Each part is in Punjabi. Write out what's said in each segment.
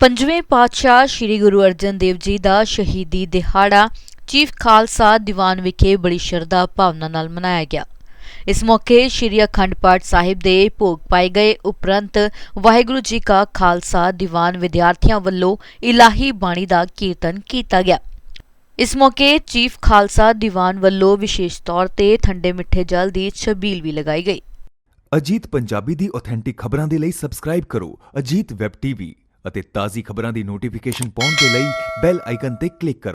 ਪੰਜਵੇਂ ਪਾਤਸ਼ਾਹ ਸ੍ਰੀ ਗੁਰੂ ਅਰਜਨ ਦੇਵ ਜੀ ਦਾ ਸ਼ਹੀਦੀ ਦਿਹਾੜਾ ਚੀਫ ਖਾਲਸਾ ਦੀਵਾਨ ਵਿਖੇ ਬੜੀ ਸ਼ਰਧਾ ਭਾਵਨਾ ਨਾਲ ਮਨਾਇਆ ਗਿਆ। ਇਸ ਮੌਕੇ ਸ੍ਰੀ ਅਖੰਡ ਪਾਠ ਸਾਹਿਬ ਦੇ ਭੋਗ ਪਾਏ ਗਏ। ਉਪਰੰਤ ਵਾਹਿਗੁਰੂ ਜੀ ਕਾ ਖਾਲਸਾ ਦੀਵਾਨ ਵਿਦਿਆਰਥੀਆਂ ਵੱਲੋਂ ਇਲਾਹੀ ਬਾਣੀ ਦਾ ਕੀਰਤਨ ਕੀਤਾ ਗਿਆ। ਇਸ ਮੌਕੇ ਚੀਫ ਖਾਲਸਾ ਦੀਵਾਨ ਵੱਲੋਂ ਵਿਸ਼ੇਸ਼ ਤੌਰ ਤੇ ਠੰਡੇ ਮਿੱਠੇ ਜਲ ਦੀ ਛਬੀਲ ਵੀ ਲਗਾਈ ਗਈ। ਅਜੀਤ ਪੰਜਾਬੀ ਦੀ ਆਥੈਂਟਿਕ ਖਬਰਾਂ ਦੇ ਲਈ ਸਬਸਕ੍ਰਾਈਬ ਕਰੋ। ਅਜੀਤ ਵੈਬ ਟੀਵੀ ਅਤੇ ਤਾਜ਼ੀ ਖਬਰਾਂ ਦੀ ਨੋਟੀਫਿਕੇਸ਼ਨ ਪਾਉਣ ਦੇ ਲਈ ਬੈਲ ਆਈਕਨ ਤੇ ਕਲਿੱਕ ਕਰੋ।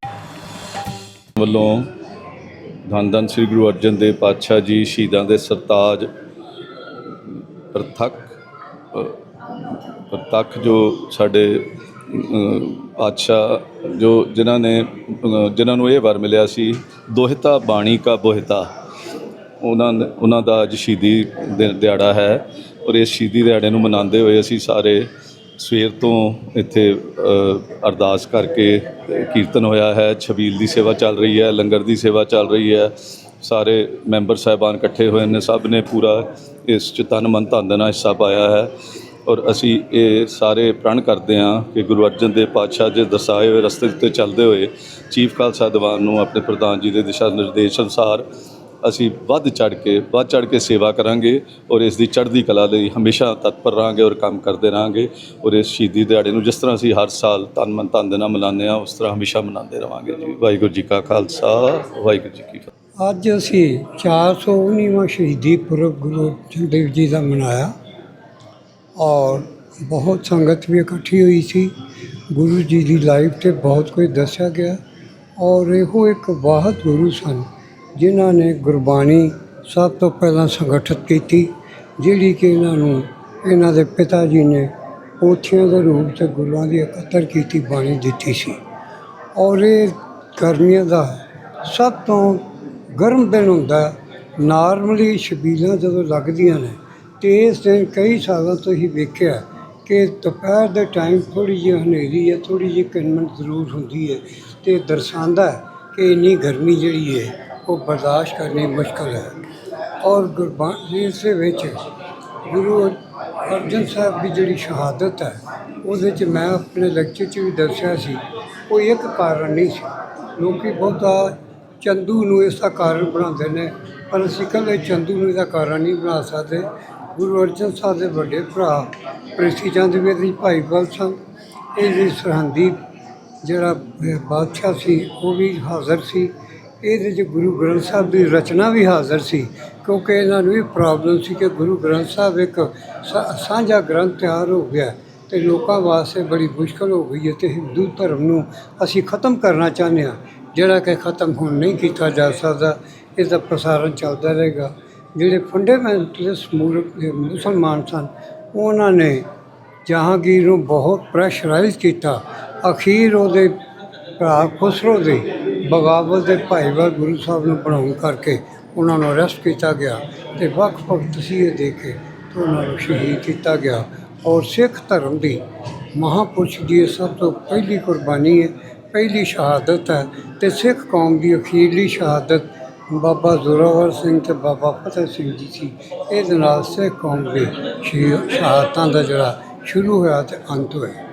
ਵੱਲੋਂ ਧੰਨ ਧੰਨ ਸ੍ਰੀ ਗੁਰੂ ਅਰਜਨ ਦੇਵ ਪਾਤਸ਼ਾਹ ਜੀ ਸ਼ਹੀਦਾਂ ਦੇ ਸਰਤਾਜ ਪ੍ਰਤੱਖ ਪ੍ਰਤੱਖ ਜੋ ਸਾਡੇ ਪਾਤਸ਼ਾਹ, ਜੋ ਜਿਨ੍ਹਾਂ ਨੇ ਜਿਨ੍ਹਾਂ ਨੂੰ ਇਹ ਵਾਰ ਮਿਲਿਆ ਸੀ, ਦੋਹਿਤਾ ਬਾਣੀ ਕਾ ਬੋਹਿਤਾ। ਉਹਨਾਂ ਉਹਨਾਂ ਦਾ ਅੱਜ ਸ਼ਹੀਦੀ ਦਿਹਾੜਾ ਹੈ ਔਰ ਇਸ ਸ਼ਹੀਦੀ ਦਿਹਾੜੇ ਨੂੰ ਮਨਾਉਂਦੇ ਹੋਏ ਅਸੀਂ ਸਾਰੇ ਸਵੇਰ ਤੋਂ ਇੱਥੇ ਅਰਦਾਸ ਕਰਕੇ ਕੀਰਤਨ ਹੋਇਆ ਹੈ। ਛਬੀਲ ਦੀ ਸੇਵਾ ਚੱਲ ਰਹੀ ਹੈ, ਲੰਗਰ ਦੀ ਸੇਵਾ ਚੱਲ ਰਹੀ ਹੈ। ਸਾਰੇ ਮੈਂਬਰ ਸਾਹਿਬਾਨ ਇਕੱਠੇ ਹੋਏ ਨੇ, ਸਭ ਨੇ ਪੂਰਾ ਇਸ ਚ ਤਨ ਮਨ ਧਨ ਨਾਲ ਹਿੱਸਾ ਪਾਇਆ ਹੈ। ਔਰ ਅਸੀਂ ਇਹ ਸਾਰੇ ਪ੍ਰਣ ਕਰਦੇ ਹਾਂ ਕਿ ਗੁਰੂ ਅਰਜਨ ਦੇਵ ਪਾਤਸ਼ਾਹ ਜੀ ਦਰਸਾਏ ਹੋਏ ਰਸਤੇ ਉੱਤੇ ਚੱਲਦੇ ਹੋਏ ਚੀਫ ਖਾਲਸਾ ਦੀਵਾਨ ਨੂੰ ਆਪਣੇ ਪ੍ਰਧਾਨ ਜੀ ਦੇ ਦਿਸ਼ਾ ਨਿਰਦੇਸ਼ ਅਨੁਸਾਰ ਅਸੀਂ ਵੱਧ ਚੜ ਕੇ, ਵੱਧ ਚੜ ਕੇ ਸੇਵਾ ਕਰਾਂਗੇ ਔਰ ਇਸ ਦੀ ਚੜ੍ਹਦੀ ਕਲਾ ਲਈ ਹਮੇਸ਼ਾ ਤਤਪਰ ਰਹਾਂਗੇ ਔਰ ਕੰਮ ਕਰਦੇ ਰਹਾਂਗੇ ਔਰ ਇਸ ਸ਼ਹੀਦੀ ਦਿਹਾੜੇ ਨੂੰ ਜਿਸ ਤਰ੍ਹਾਂ ਅਸੀਂ ਹਰ ਸਾਲ ਤਨ ਮਨ ਧਨ ਦੇ ਨਾਲ ਮਨਾਉਂਦੇ ਹਾਂ, ਉਸ ਤਰ੍ਹਾਂ ਹਮੇਸ਼ਾ ਮਨਾਉਂਦੇ ਰਵਾਂਗੇ ਜੀ। ਵਾਹਿਗੁਰੂ ਜੀ ਕਾ ਖਾਲਸਾ, ਵਾਹਿਗੁਰੂ ਜੀ ਕੀ ਫਤਿਹ। ਅੱਜ ਅਸੀਂ 419ਵਾਂ ਸ਼ਹੀਦੀ ਪੁਰਬ ਗੁਰੂ ਅਰਜਨ ਦੇਵ ਜੀ ਦਾ ਮਨਾਇਆ ਔਰ ਬਹੁਤ ਸੰਗਤ ਵੀ ਇਕੱਠੀ ਹੋਈ ਸੀ। ਗੁਰੂ ਜੀ ਦੀ ਲਾਈਫ ਤੇ ਬਹੁਤ ਕੁਝ ਦੱਸਿਆ ਗਿਆ ਔਰ ਇਹੋ ਇੱਕ ਵਾਹਤ ਗੁਰੂ ਸਨ। ਜਿਨ੍ਹਾਂ ਨੇ ਗੁਰਬਾਣੀ ਸਭ ਤੋਂ ਪਹਿਲਾਂ ਸੰਗਠਿਤ ਕੀਤੀ, ਜਿਹੜੀ ਕਿ ਇਹਨਾਂ ਨੂੰ ਇਹਨਾਂ ਦੇ ਪਿਤਾ ਜੀ ਨੇ ਪੋਥੀਆਂ ਦੇ ਰੂਪ ਤੇ ਗੁਰੂਆਂ ਦੀ ਇਕੱਤਰ ਕੀਤੀ, ਬਾਣੀ ਦਿੱਤੀ ਸੀ। ਔਰ ਇਹ ਗਰਮੀਆਂ ਦਾ ਸਭ ਤੋਂ ਗਰਮ ਦਿਨ ਹੁੰਦਾ ਨਾਰਮਲੀ ਛਬੀਲਾਂ ਜਦੋਂ ਲੱਗਦੀਆਂ ਨੇ ਤੇ ਇਸ ਦਿਨ ਕਈ ਸਾਲਾਂ ਤੋਂ ਹੀ ਵੇਖਿਆ ਕਿ ਦੁਪਹਿਰ ਦੇ ਟਾਈਮ ਥੋੜੀ ਜਿਹੀ ਹਨੇਰੀ ਹੈ ਥੋੜੀ ਜਿਹੀ ਕਿਨਮਤ ਜ਼ਰੂਰ ਹੁੰਦੀ ਹੈ ਤੇ ਦਰਸਾਉਂਦਾ ਕਿ ਇੰਨੀ ਗਰਮੀ ਜਿਹੜੀ ਹੈ ਉਹ ਬਰਦਾਸ਼ਤ ਕਰਨੀ ਮੁਸ਼ਕਲ ਹੈ ਔਰ ਗੁਰਬਾਣੀ ਇਸੇ ਵਿੱਚ ਗੁਰੂ ਅਰਜਨ ਸਾਹਿਬ ਦੀ ਜਿਹੜੀ ਸ਼ਹਾਦਤ ਹੈ ਉਹਦੇ 'ਚ ਮੈਂ ਆਪਣੇ ਲੈਕਚਰ 'ਚ ਵੀ ਦੱਸਿਆ ਸੀ ਉਹ ਇੱਕ ਕਾਰਨ ਨਹੀਂ ਸੀ ਲੋਕੀ ਬਹੁਤਾ ਚੰਦੂ ਨੂੰ ਇਸ ਦਾ ਕਾਰਨ ਬਣਾਉਂਦੇ ਨੇ ਪਰ ਅਸੀਂ ਇਕੱਲੇ ਚੰਦੂ ਨੂੰ ਇਹਦਾ ਕਾਰਨ ਨਹੀਂ ਬਣਾ ਸਕਦੇ ਗੁਰੂ ਅਰਜਨ ਸਾਹਿਬ ਦੇ ਵੱਡੇ ਭਰਾ ਪ੍ਰਿਥੀ ਚੰਦ ਵੀ ਇਹਦੇ ਭਾਈਵਾਲ ਸਨ ਇਹ ਜੀ ਸਰਹੰਦੀ ਜਿਹੜਾ ਬਾਦਸ਼ਾਹ ਸੀ ਉਹ ਵੀ ਹਾਜ਼ਰ ਸੀ ਇਹਦੇ 'ਚ ਗੁਰੂ ਗ੍ਰੰਥ ਸਾਹਿਬ ਦੀ ਰਚਨਾ ਵੀ ਹਾਜ਼ਰ ਸੀ, ਕਿਉਂਕਿ ਇਹਨਾਂ ਨੂੰ ਇਹ ਪ੍ਰੋਬਲਮ ਸੀ ਕਿ ਗੁਰੂ ਗ੍ਰੰਥ ਸਾਹਿਬ ਇੱਕ ਸਾਂਝਾ ਗ੍ਰੰਥ ਤਿਆਰ ਹੋ ਗਿਆ ਤੇ ਲੋਕਾਂ ਵਾਸਤੇ ਬੜੀ ਮੁਸ਼ਕਲ ਹੋ ਗਈ ਹੈ ਤੇ ਹਿੰਦੂ ਧਰਮ ਨੂੰ ਅਸੀਂ ਖਤਮ ਕਰਨਾ ਚਾਹੁੰਦੇ ਹਾਂ। ਜਿਹੜਾ ਕਿ ਖਤਮ ਹੁਣ ਨਹੀਂ ਕੀਤਾ ਜਾ ਸਕਦਾ ਇਸ ਦਾ ਪ੍ਰਸਾਰਣ ਚੱਲਦਾ ਰਹੇਗਾ। ਜਿਹੜੇ ਫੰਡਾਮੈਂਟਲਿਸਟ ਮੁਸਲਮਾਨ ਸਨ, ਉਹਨਾਂ ਨੇ ਜਹਾਂਗੀਰ ਨੂੰ ਬਹੁਤ ਪ੍ਰੈਸ਼ਰਾਈਜ਼ ਕੀਤਾ। ਅਖੀਰ ਉਹਦੇ ਭਰਾ ਖੁਸਰੋ ਦੇ ਬਗਾਵਤ ਦੇ ਭਾਈਵਾਲ ਗੁਰੂ ਸਾਹਿਬ ਨੂੰ ਬਣਾਉਣ ਕਰਕੇ ਉਹਨਾਂ ਨੂੰ ਅਰੈਸਟ ਕੀਤਾ ਗਿਆ ਤੇ ਵੱਖ-ਵੱਖ ਤਸੀਹੇ ਦੇ ਕੇ ਉਹਨਾਂ ਨੂੰ ਸ਼ਹੀਦ ਕੀਤਾ ਗਿਆ। ਔਰ ਸਿੱਖ ਧਰਮ ਦੀ ਮਹਾਪੁਰਸ਼ ਦੀ ਸਭ ਤੋਂ ਪਹਿਲੀ ਕੁਰਬਾਨੀ ਹੈ, ਪਹਿਲੀ ਸ਼ਹਾਦਤ ਹੈ ਤੇ ਸਿੱਖ ਕੌਮ ਦੀ ਅਖੀਰਲੀ ਸ਼ਹਾਦਤ ਬਾਬਾ ਜ਼ੋਰਾਵਰ ਸਿੰਘ ਤੇ ਬਾਬਾ ਫਤਿਹ ਸਿੰਘ ਜੀ ਸੀ। ਇਹਦੇ ਨਾਲ ਸਿੱਖ ਕੌਮ ਦੇ ਸ਼ਹੀ- ਸ਼ਹਾਦਤਾਂ ਦਾ ਜਿਹੜਾ ਸ਼ੁਰੂ ਹੋਇਆ ਤੇ ਅੰਤ ਹੋਇਆ।